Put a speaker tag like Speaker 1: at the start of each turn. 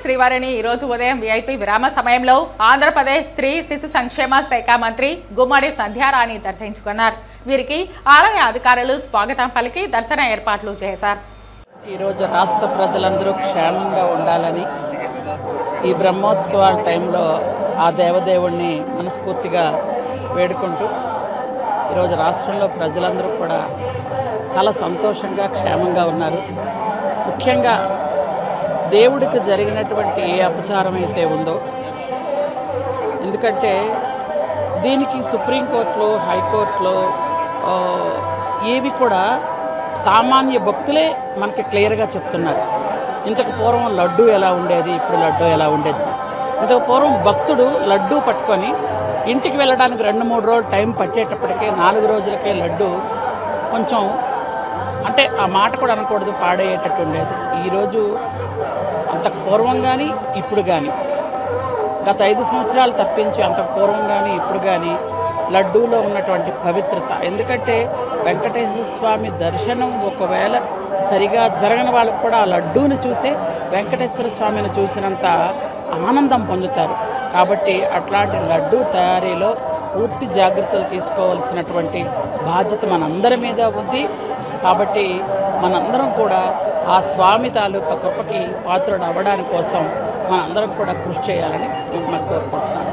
Speaker 1: శ్రీవారిని ఈరోజు ఉదయం విఐపి విరామ సమయంలో ఆంధ్రప్రదేశ్ స్త్రీ శిశు సంక్షేమ శాఖ మంత్రి గుమ్మడి సంధ్యారాణి దర్శించుకున్నారు. వీరికి ఆలయ అధికారులు స్వాగతం పలికి దర్శన ఏర్పాట్లు చేశారు.
Speaker 2: ఈరోజు రాష్ట్ర ప్రజలందరూ క్షేమంగా ఉండాలని ఈ బ్రహ్మోత్సవాల టైంలో ఆ దేవదేవుణ్ణి మనస్ఫూర్తిగా వేడుకుంటూ ఈరోజు రాష్ట్రంలో ప్రజలందరూ కూడా చాలా సంతోషంగా క్షేమంగా ఉన్నారు. ముఖ్యంగా దేవుడికి జరిగినటువంటి ఏ అపచారం అయితే ఉందో ఎందుకంటే దీనికి సుప్రీంకోర్టులో హైకోర్టులో ఏవి కూడా సామాన్య భక్తులే మనకి క్లియర్గా చెప్తున్నారు. ఇంతకు పూర్వం లడ్డు ఎలా ఉండేది ఇప్పుడు లడ్డు ఎలా ఉండేది? ఇంతకు పూర్వం భక్తుడు లడ్డు పట్టుకొని ఇంటికి వెళ్ళడానికి రెండు మూడు రోజులు టైం పట్టేటప్పటికే నాలుగు రోజులకే లడ్డు కొంచెం అంటే ఆ మాట కూడా అనకూడదు పాడయ్యేటట్టు ఉండేది. ఈరోజు అంతకు పూర్వం కానీ ఇప్పుడు కానీ గత ఐదు సంవత్సరాలు తప్పించి అంతకు పూర్వం కానీ ఇప్పుడు కానీ లడ్డూలో ఉన్నటువంటి పవిత్రత. ఎందుకంటే వెంకటేశ్వర స్వామి దర్శనం ఒకవేళ సరిగా జరగని వాళ్ళకు కూడా ఆ లడ్డూని చూసే వెంకటేశ్వర స్వామిని చూసినంత ఆనందం పొందుతారు. కాబట్టి అట్లాంటి లడ్డూ తయారీలో పూర్తి జాగ్రత్తలు తీసుకోవాల్సినటువంటి బాధ్యత మనందరి మీద ఉంది. కాబట్టి మనందరం కూడా ఆ స్వామి తాలూకా కృపకి పాత్రుడు అవ్వడానికి కోసం మనందరం కూడా కృషి చేయాలని మిమ్మల్ని కోరుకుంటున్నాను.